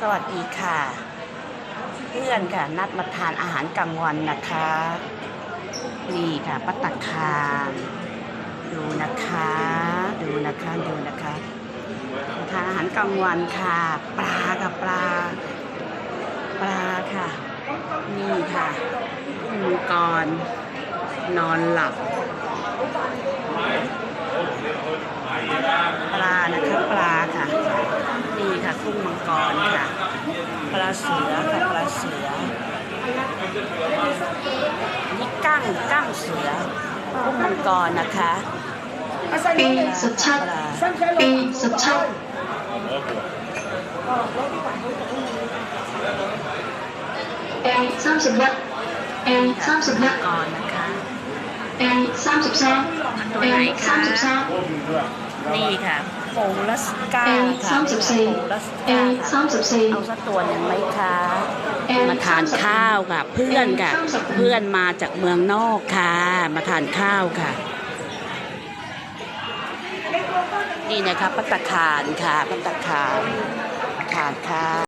สวัสดีค่ะ เพื่อนค่ะ นัดมาทานอาหารกลางวันนะคะ นี่ค่ะปัตตคารดูนะคะ ดูนะคะดูนะคะทานอาหารกลางวันค่ะ ปลากับปลา ปลาค่ะ นี่ค่ะกุ้งมังกรนอนหลับ ปลานะคะปลาค่ะ นี่ค่ะกุ้งมังกรค่ะาเสือค่ะปลาเสือนี่กั้งกั้งเสือกุ้งมังกรนะคะปีสุดชัดปีสุดชัดเอสามสิบวัตเอสามสิบวัตก่อนนะคะเอสามสิบสองเอสามสิบสาม นี่ค่ะโปลัสกาเอค่ะสามสิบสี่โปลัสเอกาสาค่ะมสิบสี่เอาสักตัวหนึ่งไหมคะเอมาทานข้าวค่ะ เพื่อนค่ะ เพื่อนมาจากเมืองนอกค่ะ มาทานข้าวค่ะนี่นะคะปัตตาคารค่ะปัตตาคารมาทานข้าว